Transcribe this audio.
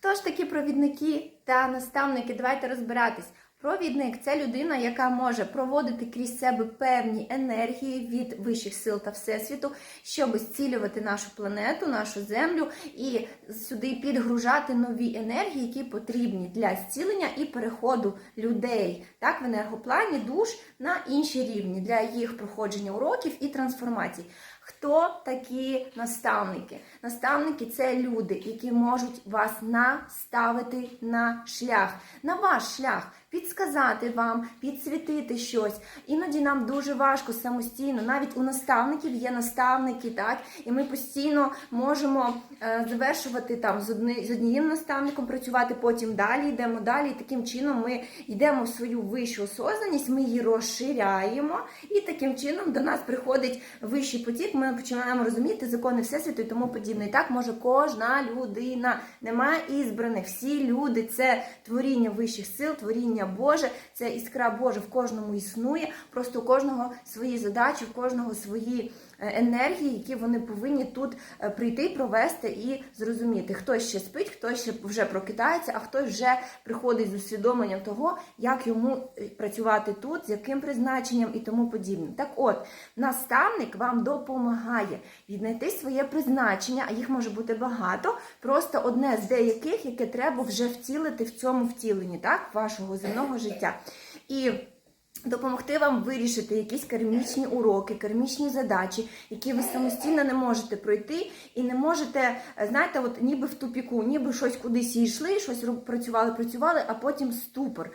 Хто ж такі провідники та наставники? Давайте розбиратись. Провідник це людина, яка може проводити крізь себе певні енергії від вищих сил та всесвіту, щоб зцілювати нашу планету, нашу землю і сюди підгружати нові енергії, які потрібні для зцілення і переходу людей так в енергоплані душ на інші рівні для їх проходження уроків і трансформацій. Хто такі наставники? Наставники це люди, які можуть вас наставити на шлях, на ваш шлях, підсказати вам, підсвітити щось. Іноді нам дуже важко самостійно. Навіть у наставників є наставники, так і ми постійно можемо е, завершувати там з, однією наставником, працювати потім далі, йдемо далі. І таким чином ми йдемо в свою вищу осознаність, ми її розширяємо, і таким чином до нас приходить вищий потік. Ми починаємо розуміти закони всесвіту і тому подібне. І так може кожна людина. Немає ізбраних. Всі люди це творіння вищих сил, творіння Боже, це іскра Божа в кожному існує. Просто у кожного свої задачі, в кожного свої е, енергії, які вони повинні тут е, прийти, провести і зрозуміти. Хтось ще спить, хтось ще вже прокидається, а хтось вже приходить з усвідомленням того, як йому е, працювати тут, з яким призначенням і тому подібне. Так от, наставник вам допомагає віднайти своє призначення, а їх може бути багато. Просто одне з деяких, яке треба вже втілити в цьому втіленні, так, вашого земного життя. І Допомогти вам вирішити якісь кармічні уроки, кармічні задачі, які ви самостійно не можете пройти, і не можете, знаєте, от ніби в тупіку, ніби щось кудись йшли, щось працювали, працювали, а потім ступор.